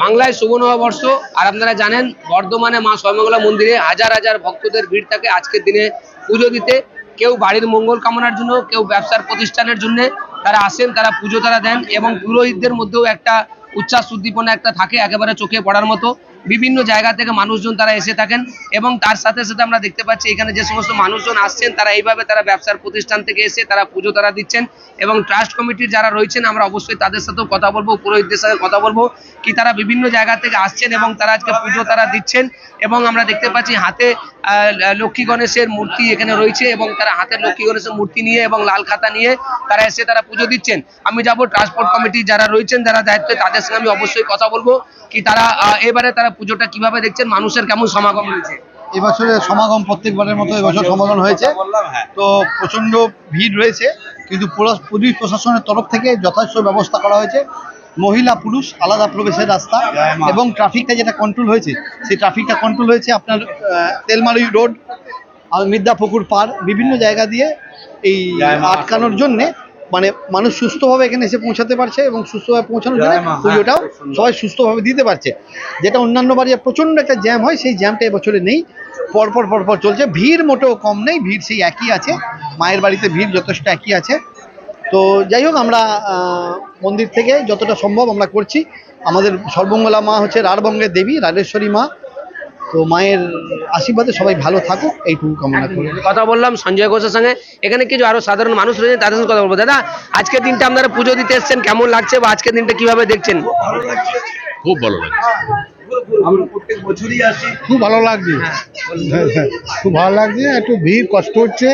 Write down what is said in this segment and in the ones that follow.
বাংলায় শুভ নববর্ষ। আর আপনারা জানেন, বর্ধমানে মা সর্বমঙ্গলা মন্দিরে হাজার হাজার ভক্তদের ভিড় থাকে আজকের দিনে পুজো দিতে। কেউ বাড়ির মঙ্গল কামনার জন্য, কেউ ব্যবসার প্রতিষ্ঠানের জন্য তারা আসেন, তারা পুজো তারা দেন এবং পুরোহিতদের মধ্যেও একটা উচ্ছ্বাস উদ্দীপনা একটা থাকে একেবারে চোখে পড়ার মতো। বিভিন্ন জায়গা থেকে মানুষজন তারা এসে থাকেন এবং তার সাথে সাথে আমরা দেখতে পাচ্ছি এখানে যে সমস্ত মানুষজন আসছেন, তারা এইভাবে তারা ব্যবসার প্রতিষ্ঠান থেকে এসে তারা পুজো তারা দিচ্ছেন এবং ট্রাস্ট কমিটির যারা রয়েছেন, আমরা অবশ্যই তাদের সাথেও কথা বলব, পুরোহিতদের সাথে কথা বলব কি তারা বিভিন্ন জায়গা থেকে আসছেন এবং তারা আজকে পুজো তারা দিচ্ছেন এবং আমরা দেখতে পাচ্ছি হাতে লক্ষ্মী গণেশের মূর্তি এখানে রয়েছে এবং তারা হাতে লক্ষ্মী গণেশের মূর্তি নিয়ে এবং লাল খাতা নিয়ে তারা এসে তারা পুজো দিচ্ছেন। আমি যাব ট্রান্সপোর্ট কমিটি যারা রয়েছেন, যারা দায়িত্বে, তাদের সঙ্গে আমি অবশ্যই কথা বলব কি তারা এবারে তারা পুজোটা কীভাবে দেখছেন? মানুষের কেমন সমাগম রয়েছে এবছরে সমাগম প্রত্যেকবারের মতো এবছর সমাগম হয়েছে। তো প্রচণ্ড ভিড় রয়েছে কিন্তু পুলিশ প্রশাসনের তরফ থেকে যথেষ্ট ব্যবস্থা করা হয়েছে। মহিলা পুরুষ আলাদা প্রবেশের রাস্তা এবং ট্রাফিকটা যেটা কন্ট্রোল হয়েছে সেই ট্রাফিকটা কন্ট্রোল হয়েছে আপনার তেলমারি রোড আর মির্দাপুকুর পার বিভিন্ন জায়গা দিয়ে এই আটকানোর জন্যে মানে মানুষ সুস্থভাবে এখানে এসে পৌঁছাতে পারছে এবং সুস্থভাবে পৌঁছানোর জন্য পুজোটাও সবাই সুস্থভাবে দিতে পারছে। যেটা অন্যান্য বারে প্রচণ্ড একটা জ্যাম হয় সেই জ্যামটা এবছরে নেই। পরপর পরপর চলছে। ভিড় মোটেও কম নেই ভিড় সেই একই আছে। মায়ের বাড়িতে ভিড় যথেষ্ট একই আছে। তো যাই হোক আমরা মন্দির থেকে যতটা সম্ভব আমরা করছি। আমাদের সর্বমঙ্গলা মা হচ্ছে রাঢ়বঙ্গের দেবী রাজেশ্বরী মা। তো মায়ের আশীর্বাদে সবাই ভালো থাকুক এইটুকু কামনা করি। কথা বললাম সঞ্জয় ঘোষের সঙ্গে। এখানে কিছু আরও সাধারণ মানুষ রয়েছেন তাদের সঙ্গে কথা বলব। দাদা আজকের দিনটা আপনারা পুজো দিতে এসেছেন কেমন লাগছে বা আজকের দিনটা কীভাবে দেখছেন? খুব ভালো লাগছে। খুব ভালো লাগছে। খুব ভালো লাগছে। একটু ভিড় কষ্ট হচ্ছে।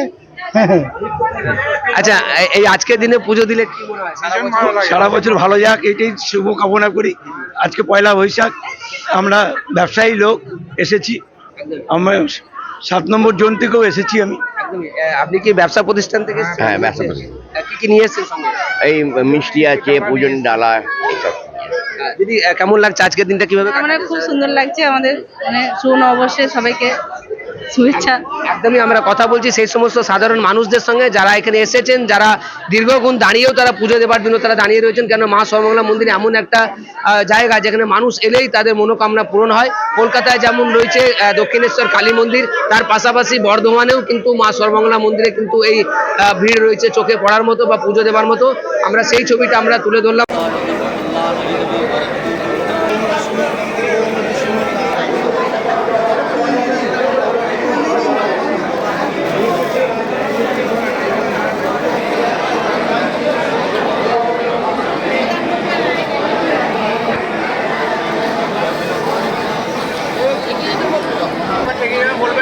আচ্ছা এই আজকের দিনে পুজো দিলে কি মনে সারা বছর সারা বছর ভালো যাক এটাই শুভ কামনা করি। আজকে পয়লা বৈশাখ আমরা ব্যবসায়ী লোক এসেছি। আমরা সাত নম্বর জোন থেকেও এসেছি আমি। আপনি কি ব্যবসা প্রতিষ্ঠান থেকে হ্যাঁ, ব্যবসা প্রতিষ্ঠান। কি কি নিয়ে এসেছেন সঙ্গে? এই মিষ্টি আছে পূজন ডালা এইসব। দিদি কেমন লাগছে আজকের দিনটা? কীভাবে আমরা কাটাচ্ছেন? খুব সুন্দর লাগছে আমাদের। মানে শুভ নববর্ষে সবাইকে শুভেচ্ছা। একদমই আমরা কথা বলছি সেই সমস্ত সাধারণ মানুষদের সঙ্গে যারা এখানে এসেছেন, যারা দীর্ঘক্ষণ দাঁড়িয়েও তারা পুজো দেবার জন্য তারা দাঁড়িয়ে রয়েছেন কেন মা সর্বমঙ্গলা মন্দির এমন একটা জায়গা যেখানে মানুষ এলেই তাদের মনোকামনা পূরণ হয়। কলকাতায় যেমন রয়েছে দক্ষিণেশ্বর কালী মন্দির, তার পাশাপাশি বর্ধমানেও কিন্তু মা সর্বমঙ্গলা মন্দিরে কিন্তু এই ভিড় রয়েছে চোখে পড়ার মতো বা পুজো দেবার মতো। আমরা সেই ছবিটা আমরা তুলে ধরলাম।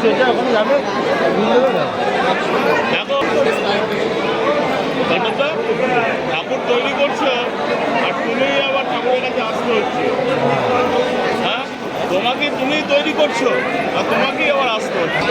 সেটা এখন যাবে? ঠাকুর তৈরি করছ, আর তুমি আবার ঠাকুরের কাছে আসতে হচ্ছে। হ্যাঁ? তোমাকে তুমি তৈরি করছ, আর তোমাকেই আবার আসতে হচ্ছে।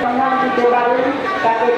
সম্মান দিতে পারেন তাকে